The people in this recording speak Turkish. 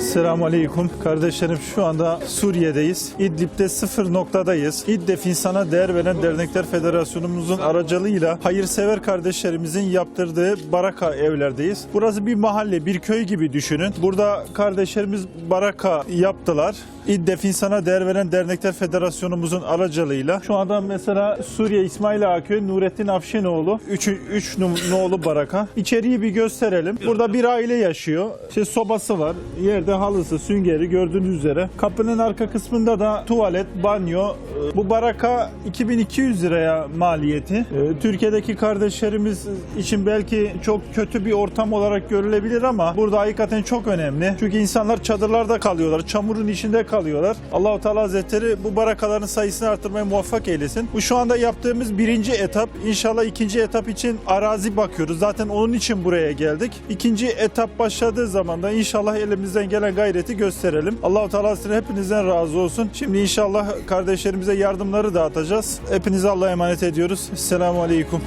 Selamun Aleyküm. Kardeşlerim şu anda Suriye'deyiz. İdlib'de sıfır noktadayız. İddef İnsana Değer Veren Dernekler Federasyonumuzun aracılığıyla hayırsever kardeşlerimizin yaptırdığı baraka evlerdeyiz. Burası bir mahalle, bir köy gibi düşünün. Burada kardeşlerimiz baraka yaptılar. İddef İnsana Değer Veren Dernekler Federasyonumuzun aracılığıyla. Şu anda mesela Suriye İsmail Akköy, Nurettin Afşinoğlu, 3 3 nolu baraka. İçeriği bir gösterelim. Burada bir aile yaşıyor. İşte sobası var. Yerde halısı, süngeri gördüğünüz üzere. Kapının arka kısmında da tuvalet, banyo. Ee, Bu baraka 2200 liraya maliyeti. Ee, Türkiye'deki kardeşlerimiz için belki çok kötü bir ortam olarak görülebilir ama burada hakikaten çok önemli. Çünkü insanlar çadırlarda kalıyorlar, çamurun içinde kalıyorlar. Allahu Teala Hazretleri bu barakaların sayısını artırmaya muvaffak eylesin. Bu şu anda yaptığımız birinci etap. İnşallah ikinci etap için arazi bakıyoruz. Zaten onun için buraya geldik. İkinci etap başladığı zaman da inşallah elimizden gelen gayreti gösterelim. Allahu Teala Hazretleri hepinizden razı olsun. Şimdi inşallah kardeşlerimize yardımları dağıtacağız. Hepinize Allah'a emanet ediyoruz. Selamun Aleyküm.